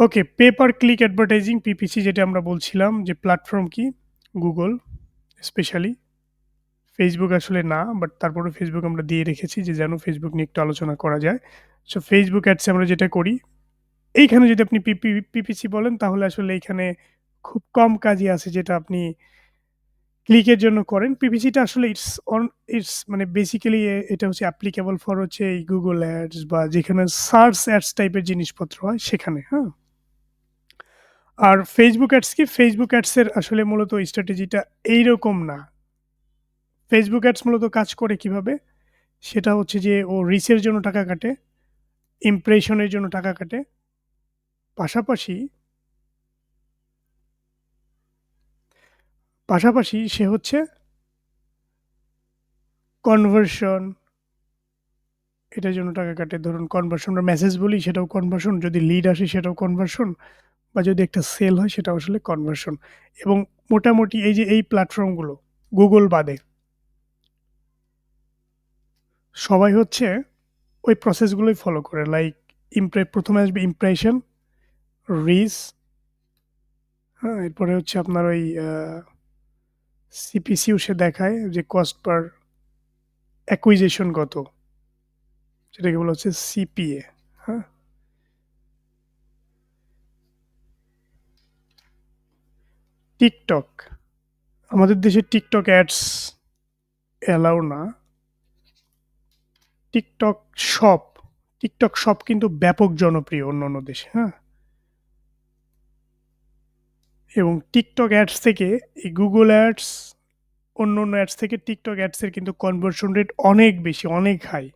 Okay, pay per click advertising PPC যেটা আমরা বলছিলাম যে প্ল্যাটফর্ম কি? Google specially. Facebook আসলে না, বাট তারপরেও Facebook আমরা দিয়ে রেখেছি যে যেন Facebook নিয়ে একটু আলোচনা করা যায়। সো Facebook অ্যাডস আমরা যেটা করি, এইখানে যদি আপনি পিপি পিপিসি বলেন তাহলে আসলে এইখানে খুব কম কাজই আছে যেটা আপনি ক্লিকের জন্য করেন। পিপিসিটা আসলে ইটস অন ইটস মানে বেসিক্যালি এটা হচ্ছে অ্যাপ্লিকেবল ফর হচ্ছে এই Google অ্যাডস বা যেখানে সার্চ অ্যাডস টাইপের জিনিসপত্র হয় সেখানে, হ্যাঁ? আর ফেসবুক অ্যাডস কি? ফেসবুক অ্যাডসের আসলে মূলত স্ট্র্যাটেজিটা এইরকম না। ফেসবুক অ্যাডস মূলত কাজ করে কীভাবে? সেটা হচ্ছে যে ও রিচের জন্য টাকা কাটে, ইমপ্রেশনের জন্য টাকা কাটে। পাশাপাশি পাশাপাশি সে হচ্ছে কনভার্সন এটার জন্য টাকা কাটে। ধরুন কনভার্সন আমরা মেসেজ বলি সেটাও কনভার্সন, যদি লিড আসে সেটাও কনভার্সন বা যদি একটা সেল হয় সেটা আসলে কনভার্সন এবং মোটামুটি এই যে এই প্ল্যাটফর্মগুলো গুগল বাদে সবাই হচ্ছে ওই প্রসেসগুলোই ফলো করে। লাইক ইমপ্রে ১ম এ আসবে ইমপ্রেশন, রিচ হ্যাঁ? এরপরে হচ্ছে আপনার ওই আ সিপিসিও সে দেখায় যে কস্ট পার অ্যাকুইজেশন কত। সেটাকে বলা হচ্ছে সিপিএ, হ্যাঁ? TikTok আমাদের দেশে টিকটক অ্যাডস অ্যালাও না। টিকটক শপ, টিকটক শপ কিন্তু ব্যাপক জনপ্রিয় অন্য অন্য দেশে, হ্যাঁ? এবং টিকটক অ্যাডস থেকে এই গুগল অ্যাডস, অন্য অন্য অ্যাডস থেকে টিকটক অ্যাডসের কিন্তু কনভার্সন রেট অনেক বেশি, অনেক হাই।